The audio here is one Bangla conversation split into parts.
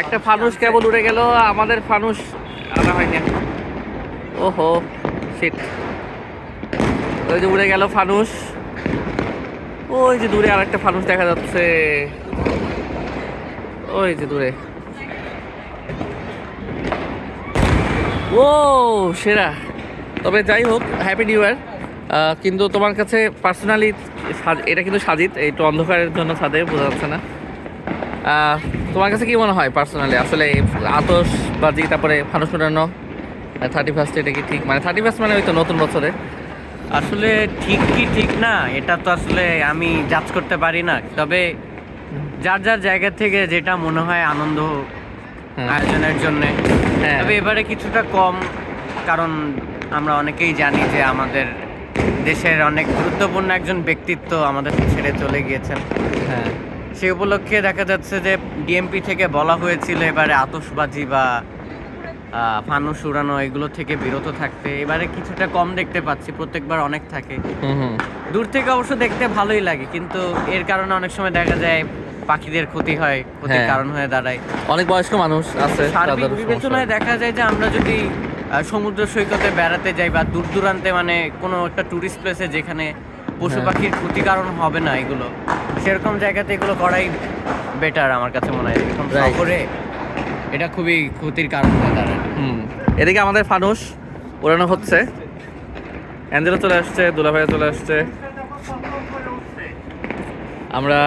একটা ফানুস কেবল উড়ে গেল, আমাদের ফানুস আনা হয়নি ওহো শিট ওই যে উড়ে গেল ফানুস। ওই যে দূরে আরেকটা ফানুস দেখা যাচ্ছে। ওই যে দূরে। ও, সেরা। তবে যাই হোক হ্যাপি নিউ ইয়ার কিন্তু তোমার কাছে পার্সোনালি এটা কিন্তু সাজিত এই একটু অন্ধকারের জন্য ছাদে বোঝা যাচ্ছে না। তোমার কাছে কি মনে হয় পার্সোনালি আসলে এই আতশবাজি তারপরে ফানুস উড়ানো থার্টি ফার্স্ট এটা কি ঠিক? মানে থার্টি ফার্স্ট মানে ওই তো নতুন বছরে। আসলে ঠিক কি ঠিক না এটা তো আসলে আমি জাজ করতে পারি না। তবে যার যার জায়গা থেকে যেটা মনে হয় আনন্দ। আয়োজনের জন্যে। হ্যাঁ। তবে এবারে কিছুটা কম কারণ আমরা অনেকেই জানি যে আমাদের দেশের অনেক গুরুত্বপূর্ণ একজন ব্যক্তিত্ব আমাদের ছেড়ে চলে গিয়েছেন। হ্যাঁ। সেই উপলক্ষে দেখা যাচ্ছে যে ডিএমপি থেকে বলা হয়েছিল এবারে আতসবাজি বা ফানুস উড়ানো এগুলো থেকে বিরত থাকতে। এবারে কিছুটা কম দেখতে পাচ্ছি প্রত্যেকবার অনেক থাকে। দূর থেকে অবশ্য দেখতে ভালোই লাগে কিন্তু এর কারণে অনেক সময় দেখা যায় পাখিদের ক্ষতি হয় ক্ষতির হ্যাঁ। কারণ হয়ে দাঁড়ায়। অনেক বয়স্ক মানুষ আছে সার্বিক বিবেচনায় দেখা যায় যে আমরা যদি সমুদ্র সৈকতে বেড়াতে যাই বা দূর দূরান্তে মানে কোনো একটা টুরিস্ট প্লেসে যেখানে পশু হ্যাঁ। পাখির ক্ষতি কারণ হবে না এগুলো সেরকম জায়গাতে এগুলো করাই বেটার আমার কাছে মনে হয়। এরকম. শহরে এটা খুবই ক্ষতির কারণ হয়ে দাঁড়ায়। হুম। এদিকে আমাদের ফানুস উড়ানো হচ্ছে। অ্যাঞ্জেলো চলে আসছে দুলাভাইয়া চলে আসছে। আমরা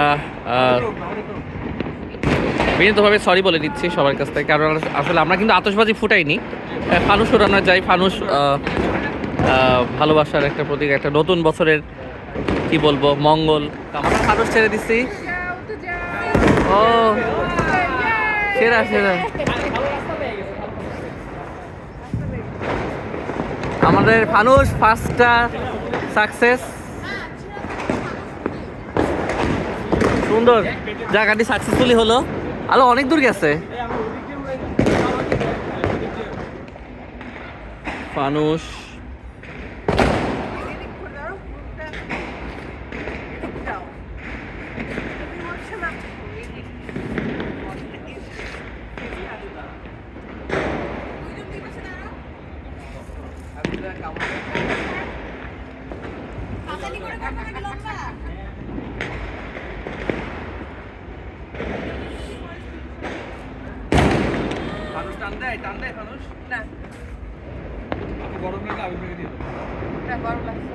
বিনীতভাবে সরি বলে দিচ্ছি সবার কাছ থেকে কারণ আসলে আমরা কিন্তু আতশবাজি ফুটাইনি। ফানুস উড়ানো যায় ফানুস ভালোবাসার একটা প্রতীক একটা নতুন বছরের কি বলব, মঙ্গল। আমরা ফানুস ছেড়ে দিচ্ছি। ও, সেরা সেরা। আমাদের ফানুস ফার্স্টটা সাকসেস সুন্দর। জায়গাটি সাকসেসফুলি হলো। আলো অনেক দূর গেছে। ফানুস টান দেয় টান দেয় ফানুস না। গরম লাগলে আবির ভেঙে দিয়ে না গরম লাগছে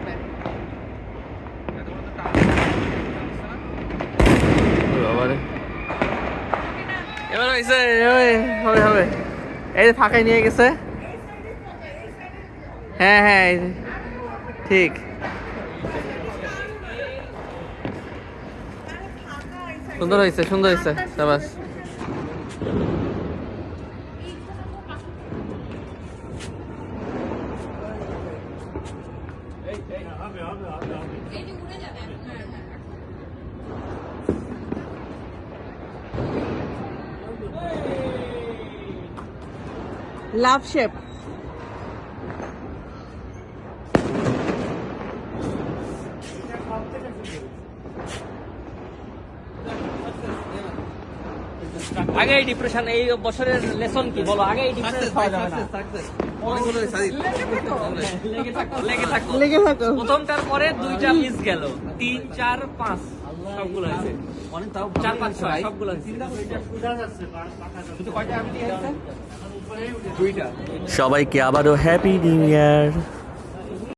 এবার হয়েছে হবে হবে হবে। এই যে ফাঁকায় নিয়ে গেছে। হ্যাঁ হ্যাঁ এই ঠিক। সুন্দর হয়েছে সুন্দর হয়েছে সাবাস লাভ শেপ আগে এই ডিপ্রেশন এই বছরের লেসন কি? বলো আগে এই ডিপ্রেশন খাওয়া যাবে না। লেগে থাকো। লেগে থাকো লেগে থাকো। প্রথমটার পরে দুইটা মিস গেল। তিন চার পাঁচ সবগুলো আছে চার পাঁচ ছয় সবগুলো সবাইকে আবারও হ্যাপি নিউ ইয়ার